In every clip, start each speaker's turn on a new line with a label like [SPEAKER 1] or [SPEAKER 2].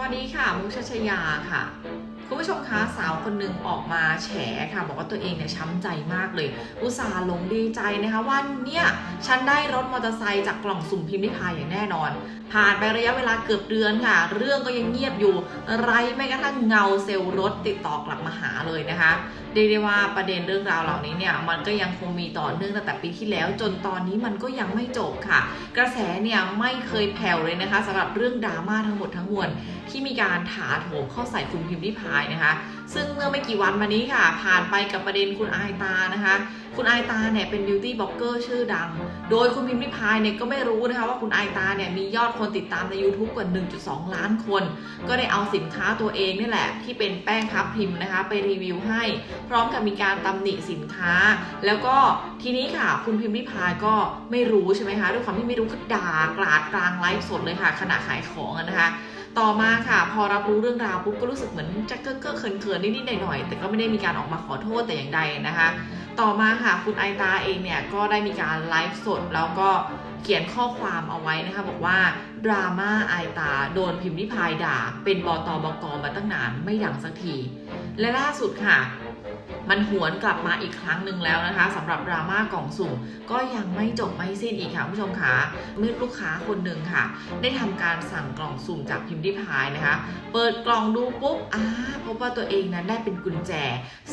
[SPEAKER 1] วัสดีค่ะ มุกชัชยาค่ะ คุณผู้ชมคะสาวคนหนึ่งออกมาแฉค่ะ บอกว่าตัวเองเนี่ยช้ำใจมากเลย อุตส่าห์ลงดีใจนะคะว่าเนี่ยฉันได้รถมอเตอร์ไซค์จากกล่องสุ่มพิมพ์ริพายอย่างแน่นอน ผ่านไประยะเวลาเกือบเดือนค่ะ เรื่องก็ยังเงียบอยู่ ไรแม้กระทั่งเงาเซลล์รถติดต่อกลับมาหาเลยนะคะเรียกได้ว่าประเด็นเรื่องราวเหล่านี้เนี่ยมันก็ยังคงมีต่อเนื่องตั้งแต่ปีที่แล้ว จนตอนนี้มันก็ยังไม่จบค่ะ กระแสเนี่ยไม่เคยแผ่วเลยนะคะสำหรับเรื่องดราม่าทั้งหมดทั้งมวลที่มีการถาโถมเข้าใส่คุณพิมพ์ริพายนะคะ ซึ่งเมื่อไม่กี่วันมานี้ค่ะ ผ่านไปกับประเด็นคุณอายตานะคะ คุณอายตาเนี่ยเป็นบิวตี้บล็อกเกอร์ชื่อดัง โดยคุณพิมพ์ริพายเนี่ยก็ไม่รู้นะคะว่าคุณอายตาเนี่ยมียอดคนติดตามใน YouTube กว่า 1.2 ล้านคน ก็ได้เอาสินค้าตัวเองนี่แหละ ที่เป็นแป้งพับพิมพ์นะคะ ไปรีวิวให้ พร้อมกับมีการตำหนิสินค้า แล้วก็ทีนี้ค่ะ คุณพิมพ์ริพายก็ไม่รู้ใช่ไหมคะด้วยความที่ไม่รู้ก็ด่ากราดกลางไลฟ์สดเลยค่ะขณะขายของนะคะ ต่อมาค่ะ พอรับรู้เรื่องราวปุ๊บก็รู้สึกเหมือนจะเก้อเก้อเขินเขินนิดๆหน่อยๆแต่ก็ไม่ได้มีการออกมาขอโทษแต่อย่างใดนะคะ ต่อมาค่ะคุณไอตาเองเนี่ยก็ได้มีการไลฟ์สดแล้วก็เขียนข้อความเอาไว้นะคะบอกว่าดราม่าไอตาโดนพิมพ์นิพายด่า เป็นบอตอบกมาตั้งนานไม่ดังสักที และล่าสุดค่ะ มันหวนกลับมาอีกครั้งหนึ่งแล้วนะคะสำหรับดราม่ากล่องสุ่มก็ยังไม่จบไม่สิ้นอีกค่ะผู้ชมคะเมื่อลูกค้าคนหนึ่งค่ะ ได้ทำการสั่งกล่องสุ่มจากพิมพ์ริพายนะคะ เปิดกล่องดูปุ๊บอ้าพบว่าตัวเองนั้นได้เป็นกุญแจ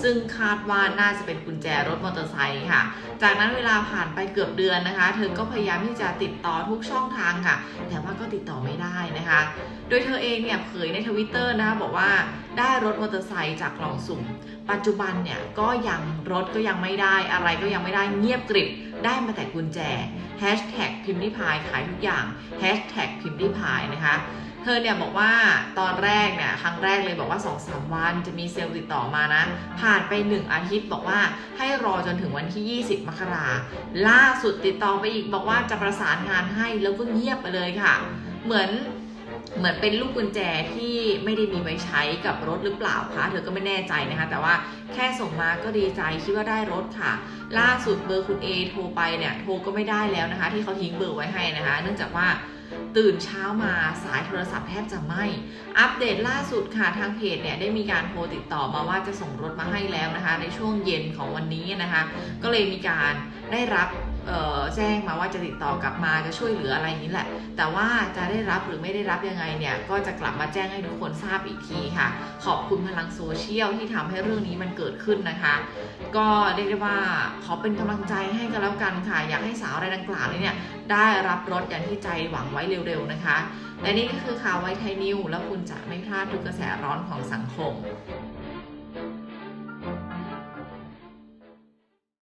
[SPEAKER 1] ซึ่งคาดว่าน่าจะเป็นกุญแจรถมอเตอร์ไซค์ค่ะ จากนั้นเวลาผ่านไปเกือบเดือนนะคะ เธอก็พยายามที่จะติดต่อทุกช่องทางค่ะ แต่ว่าก็ติดต่อไม่ได้นะคะโดยเธอเองเนี่ยเผยในทวิตเตอร์นะคะบอกว่าได้รถมอเตอร์ไซค์จากกล่องสุ่ม ปัจจุบันเนี่ยก็ยังรถก็ยังไม่ได้อะไรก็ยังไม่ได้เงียบกริบ ได้มาแต่กุญแจ Hashtag พิมพ์ริพายขายทุกอย่าง Hashtag พิมพ์ริพายนะคะเธอเนี่ยบอกว่าตอนแรกเนี่ยครั้งแรกเลยบอกว่า2-3วันจะมีเซลล์ติดต่อมานะ ผ่านไป 1 อาทิตย์บอกว่าให้รอจนถึงวันที่ 20 มกราล่าสุดติดต่อไปอีกบอกว่าจะประสานงานให้แล้วก็เงียบไปเลยค่ะ เหมือน เหมือนเป็นลูกกุญแจที่ไม่ได้มีไว้ใช้กับรถหรือเปล่าคะเธอก็ไม่แน่ใจนะคะ แต่ว่าแค่ส่งมาก็ดีใจคิดว่าได้รถค่ะ ล่าสุดเบอร์คุณเอโทรไปเนี่ยโทรก็ไม่ได้แล้วนะคะ ที่เขาทิ้งเบอร์ไว้ให้นะคะ เนื่องจากว่าตื่นเช้ามาสายโทรศัพท์แทบจะไหม่อัปเดตล่าสุดค่ะทางเพจเนี่ยได้มีการโทรติดต่อมาว่าจะส่งรถมาให้แล้วนะคะ ในช่วงเย็นของวันนี้นะคะ ก็เลยมีการได้รับ แจ้งมาว่าจะติดต่อกลับมาจะช่วยเหลืออะไรนี้แหละ แต่ว่าจะได้รับหรือไม่ได้รับยังไงเนี่ย ก็จะกลับมาแจ้งให้ทุกคนทราบอีกทีค่ะ ขอบคุณพลังโซเชียลที่ทำให้เรื่องนี้มันเกิดขึ้นนะคะ ก็เรียกได้ว่าขอเป็นกำลังใจให้กันแล้วกันค่ะ อยากให้สาวอะไรดังกล่าวนี้เนี่ยได้รับรถอย่างที่ใจหวังไว้เร็วๆนะคะ และนี่ก็คือข่าวไวไทยนิวแล้วคุณจะไม่พลาดทุกกระแสร้อนของสังคม